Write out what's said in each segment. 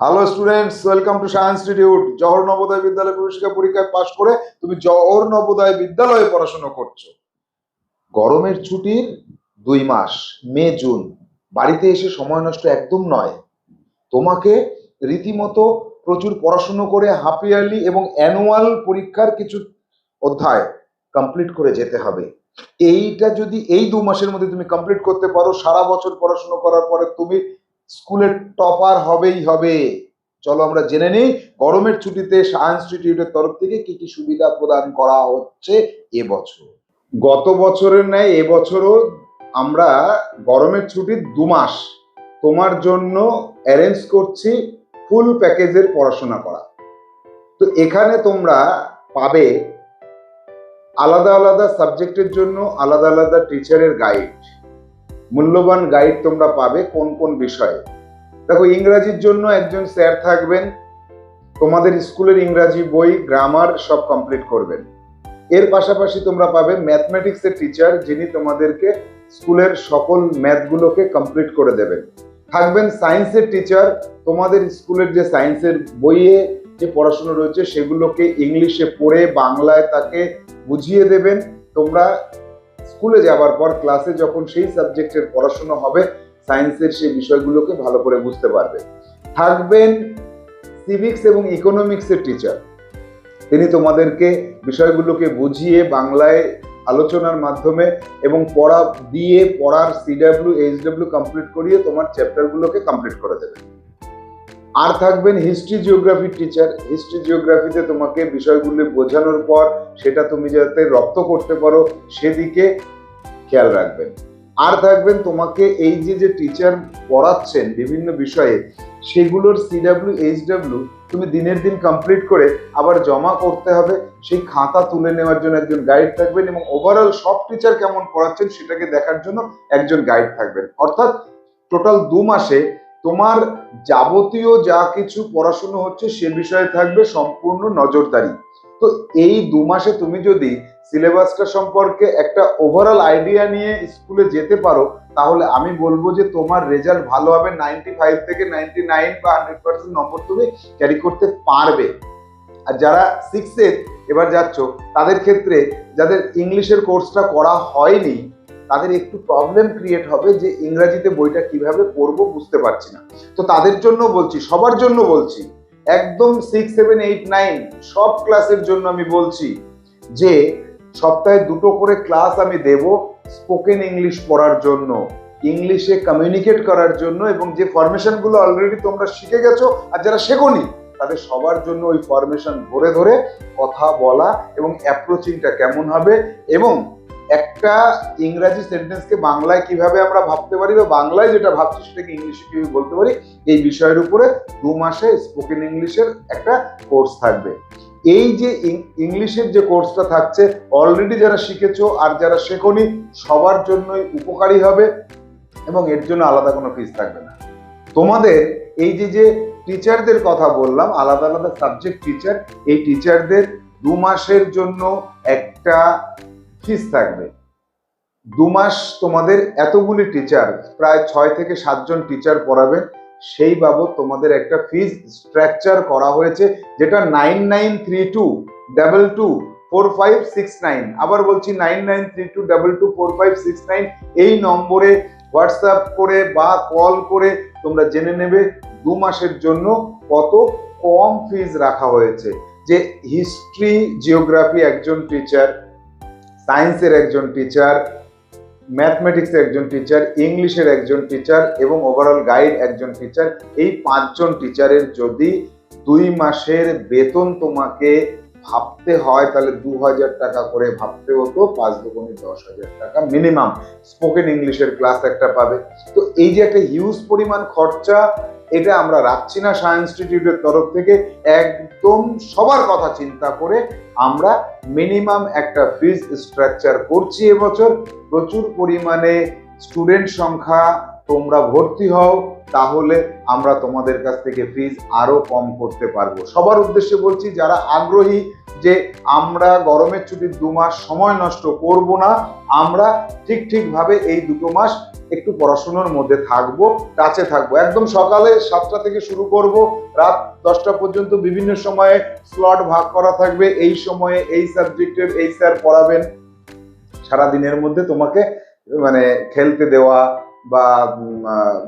Hello students welcome to science institute Jawahar Navodaya Vidyalaya প্রবেশিকা পরীক্ষায় পাশ করে তুমি জওহর নবোদয় বিদ্যালয়ে পড়াশোনা করছ গরমের ছুটির দুই মাস মে জুন বাড়িতে এসে সময় নষ্ট একদম নয় তোমাকে রীতিমতো প্রচুর পড়াশুনো করে হাফ ইয়ারলি এবং অ্যানুয়াল পরীক্ষার কিছু অধ্যায় কমপ্লিট করে যেতে হবে এইটা যদি এই দু মাসের মধ্যে তুমি কমপ্লিট করতে পারো সারা বছর পড়াশুনো করার পরে তুমি স্কুলের টপার হবেই হবে। চলো আমরা জেনে নিই, গরমের ছুটিতে সায়েন্স ইনস্টিটিউটের তরফ থেকে কি কি সুবিধা প্রদান করা হচ্ছে এবছর? গত বছরের ন্যায় এবছরও আমরা গরমের ছুটির দু মাস তোমার জন্য অ্যারেঞ্জ করছি ফুল প্যাকেজের পড়াশোনা করা। তো এখানে তোমরা পাবে আলাদা আলাদা সাবজেক্টের জন্য আলাদা আলাদা টিচারের গাইড মূল্যবান গাইড তোমরা পাবে কোন কোন বিষয়ে। দেখো, ইংরাজির জন্য একজন স্যার থাকবেন, তোমাদের স্কুলের ইংরাজি বই গ্রামার সব কমপ্লিট করবেন। এর পাশাপাশি তোমরা পাবে ম্যাথমেটিক্সের টিচার যিনি তোমাদেরকে স্কুলের সকল ম্যাথগুলোকে কমপ্লিট করে দেবেন। থাকবেন সায়েন্সের টিচার তোমাদের স্কুলের যে সায়েন্সের বইয়ে যে পড়াশোনা রয়েছে, সেগুলোকে ইংলিশে পড়ে বাংলায় তাকে বুঝিয়ে দেবেন। তোমরা স্কুলে যাবার পর ক্লাসে যখন সেই সাবজেক্টের পড়াশোনা হবে সায়েন্সের সেই বিষয়গুলোকে ভালো করে বুঝতে পারবে। থাকবেন সিভিক্স এবং ইকোনমিক্সের টিচার তিনি তোমাদেরকে বিষয়গুলোকে বুঝিয়ে বাংলায় আলোচনার মাধ্যমে এবং পড়া দিয়ে পড়ার সিডাব্লিউ এইচডাব্লিউ কমপ্লিট করিয়ে তোমার চ্যাপ্টারগুলোকে কমপ্লিট করে দেবে আর থাকবেন হিস্ট্রি জিওগ্রাফির টিচার হিস্ট্রি জিওগ্রাফিতে তোমাকে বিষয়গুলি বোঝানোর পর সেটা তুমি যাতে রপ্ত করতে পারো, সেদিকে খেয়াল রাখবেন। আর থাকবেন তোমাকে এই যে যে টিচার পড়াচ্ছেন বিভিন্ন বিষয়ে, সেগুলোর সিডাব্লিউ এইচডাব্লিউ তুমি দিনের দিন কমপ্লিট করে আবার জমা করতে হবে। সেই খাতা তুলে নেওয়ার জন্য একজন গাইড থাকবেন এবং ওভারঅল সব টিচার কেমন পড়াচ্ছেন সেটাকে দেখার জন্য একজন গাইড থাকবেন। অর্থাৎ টোটাল দু মাসে তোমার যাবতীয় যা কিছু পড়াশুনো হচ্ছে সে বিষয়ে থাকবে সম্পূর্ণ নজরদারি। তো এই দু মাসে তুমি যদি সিলেবাসটা সম্পর্কে একটা ওভারঅল আইডিয়া নিয়ে স্কুলে যেতে পারো, তাহলে আমি বলব যে তোমার রেজাল্ট ভালো হবে নাইনটি ফাইভ থেকে নাইনটি নাইন বা হান্ড্রেড পার্সেন্ট নম্বর তুমি ক্যারি করতে পারবে। আর যারা সিক্সে এবার যাচ্ছ, তাদের ক্ষেত্রে যাদের ইংলিশের কোর্সটা করা হয়নি তাদের একটু প্রবলেম ক্রিয়েট হবে যে ইংরাজিতে বইটা কীভাবে পড়ব বুঝতে পারছি না। তো তাদের জন্য বলছি, সবার জন্য বলছি, একদম সিক্স সেভেন এইট নাইন সব ক্লাসের জন্য আমি বলছি যে সপ্তাহে দুটো করে ক্লাস আমি দেব স্পোকেন ইংলিশ পড়ার জন্য ইংলিশে কমিউনিকেট করার জন্য এবং যে ফরমেশনগুলো অলরেডি তোমরা শিখে গেছো আর যারা শেখোনি, তাদের সবার জন্য ওই ফরমেশন ধরে ধরে কথা বলা এবং অ্যাপ্রোচিংটা কেমন হবে এবং একটা ইংরাজি সেন্টেন্সকে বাংলায় কীভাবে আমরা ভাবতে পারি বা বাংলায় যেটা ভাবছি সেটাকে ইংলিশে কীভাবে বলতে পারি, এই বিষয়ের উপরে দু মাসে স্পোকেন ইংলিশের একটা কোর্স থাকবে। এই যে ইংলিশের যে কোর্সটা থাকছে অলরেডি যারা শিখেছো আর যারা শেখনি, সবার জন্যই উপকারী হবে এবং এর জন্য আলাদা কোনো ফিস থাকবে না। তোমাদের এই যে যে টিচারদের কথা বললাম, আলাদা আলাদা সাবজেক্ট টিচার এই টিচারদের দু মাসের জন্য একটা ফিস থাকবে। দু মাস তোমাদের এতগুলি টিচার প্রায় ছয় থেকে সাতজন টিচার পড়াবেন সেই বাবদ তোমাদের একটা ফিজ স্ট্রাকচার করা হয়েছে, যেটা nine nine three two double two four five six nine আবার বলছি nine nine three two double two four five six nine এই নম্বরে হোয়াটসঅ্যাপ করে বা কল করে তোমরা জেনে নেবে দু মাসের জন্য কত কম ফিজ রাখা হয়েছে। যে হিস্ট্রি জিওগ্রাফি একজন টিচার সায়েন্সের একজন টিচার, ম্যাথমেটিক্সের একজন টিচার, ইংলিশের একজন টিচার এবং ওভারঅল গাইড একজন টিচার, এই পাঁচজন টিচারের যদি দুই মাসের বেতন তোমাকে ভাবতে হয়, তাহলে দু হাজার টাকা করে ভাবতে হতো, পাঁচ দুগুণে দশ হাজার টাকা মিনিমাম স্পোকেন ইংলিশের ক্লাস একটা পাবে। তো এই যে একটা হিউজ পরিমাণ খরচা এটা আমরা রাখছি না সায়েন্স ইনস্টিটিউটের তরফ থেকে। একদম সবার কথা চিন্তা করে আমরা মিনিমাম একটা ফিজ স্ট্রাকচার করছি এবছর। প্রচুর পরিমাণে স্টুডেন্ট সংখ্যা তোমরা ভর্তি হও, তাহলে আমরা তোমাদের কাছ থেকে ফিজ আরও কম করতে পারব। সবার উদ্দেশ্যে বলছি, যারা আগ্রহী যে আমরা গরমের ছুটির দু মাস সময় নষ্ট করব না, আমরা ঠিক ঠিকভাবে এই দুটো মাস একটু পড়াশুনোর মধ্যে থাকব টাচে থাকব। একদম সকালে সাতটা থেকে শুরু করব, রাত দশটা পর্যন্ত বিভিন্ন সময়ে স্লট ভাগ করা থাকবে, এই সময়ে এই সাবজেক্টের এই স্যার পড়াবেন। সারা দিনের মধ্যে তোমাকে মানে খেলতে দেওয়া বা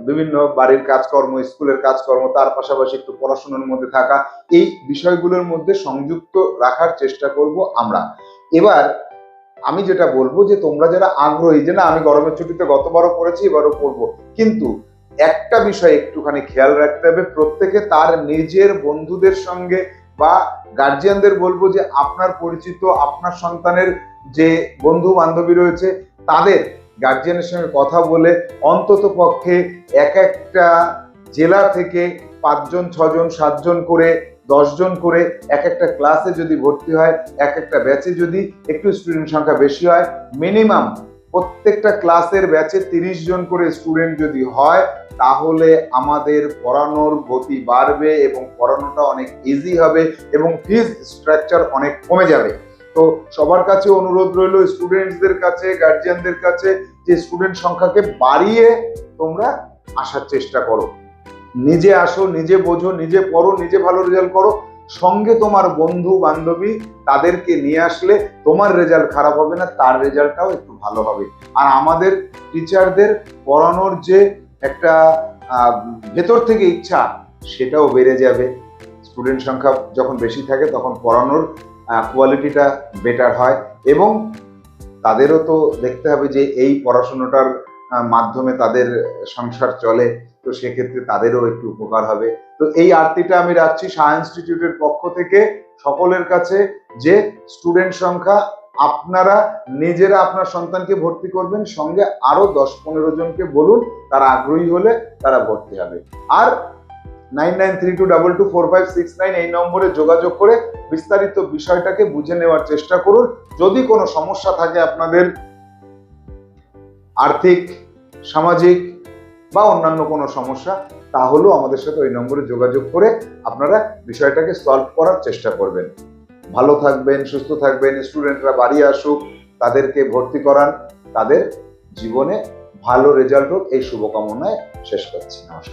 বিভিন্ন বাড়ির কাজকর্ম, স্কুলের কাজকর্ম, তার পাশাপাশি একটু পড়াশোনার মধ্যে থাকা, এই বিষয়গুলোর মধ্যে সংযুক্ত রাখার চেষ্টা করব আমরা। এবার আমি যেটা বলব যে, তোমরা যারা আগ্রহী যে, না, আমি গরমের ছুটিতে গতবারও পড়েছি, এবারও পড়ব। কিন্তু একটা বিষয় একটুখানি খেয়াল রাখতে হবে, প্রত্যেকে তার নিজের বন্ধুদের সঙ্গে বা গার্জিয়ানদের বলব যে, আপনার পরিচিত, আপনার সন্তানের যে বন্ধু বান্ধবী রয়েছে, তাদের গার্জিয়ানের সঙ্গে কথা বলে অন্তত পক্ষে এক একটা জেলা থেকে পাঁচজন, ছজন, সাতজন করে, দশজন করে এক একটা ক্লাসে যদি ভর্তি হয়, এক একটা ব্যাচে যদি একটু স্টুডেন্ট সংখ্যা বেশি হয় মিনিমাম প্রত্যেকটা ক্লাসের ব্যাচে তিরিশ জন করে স্টুডেন্ট যদি হয়, তাহলে আমাদের পড়ানোর গতি বাড়বে এবং পড়ানোটা অনেক ইজি হবে এবং ফিজ স্ট্রাকচার অনেক কমে যাবে। তো সবার কাছে অনুরোধ রইল স্টুডেন্টসদের কাছে গার্জিয়ানদের কাছে যে স্টুডেন্ট সংখ্যাকে বাড়িয়ে তোমরা আসার চেষ্টা করো। নিজে আসো, নিজে বোঝো, নিজে পড়ো, নিজে ভালো রেজাল্ট করো। সঙ্গে তোমার বন্ধু, বান্ধবী তাদেরকে নিয়ে আসলে তোমার রেজাল্ট খারাপ হবে না, তার রেজাল্টটাও একটু ভালো হবে। আর আমাদের টিচারদের পড়ানোর যে একটা ভেতর থেকে ইচ্ছা, সেটাও বেড়ে যাবে। স্টুডেন্ট সংখ্যা যখন বেশি থাকে, তখন পড়ানোর কোয়ালিটিটা বেটার হয় এবং তাদেরও তো দেখতে হবে যে এই পড়াশোনাটার মাধ্যমে তাদের সংসার চলে, তো সেক্ষেত্রে তাদেরও একটু উপকার হবে। তো এই আরতিটা আমি রাখছি শাহ ইনস্টিটিউটের পক্ষ থেকে সকলের কাছে যে স্টুডেন্ট সংখ্যা আপনারা নিজেরা আপনার সন্তানকে ভর্তি করবেন, সঙ্গে আরও দশ পনেরো জনকে বলুন, তারা আগ্রহী হলে তারা ভর্তি হবে। আর nine nine three two double two four five six nine এই নম্বরে যোগাযোগ করে বিস্তারিত বিষয়টাকে বুঝে নেওয়ার চেষ্টা করুন। যদি কোনো সমস্যা থাকে আপনাদের, আর্থিক, সামাজিক বা অন্যান্য কোনো সমস্যা, তাহলেও আমাদের সাথে ওই নম্বরে যোগাযোগ করে আপনারা বিষয়টাকে সলভ করার চেষ্টা করবেন। ভালো থাকবেন, সুস্থ থাকবেন, স্টুডেন্টরা বাড়ি আসুক, তাদেরকে ভর্তি করান, তাদের জীবনে ভালো রেজাল্ট হোক, এই শুভকামনায় শেষ করছি। নমস্কার।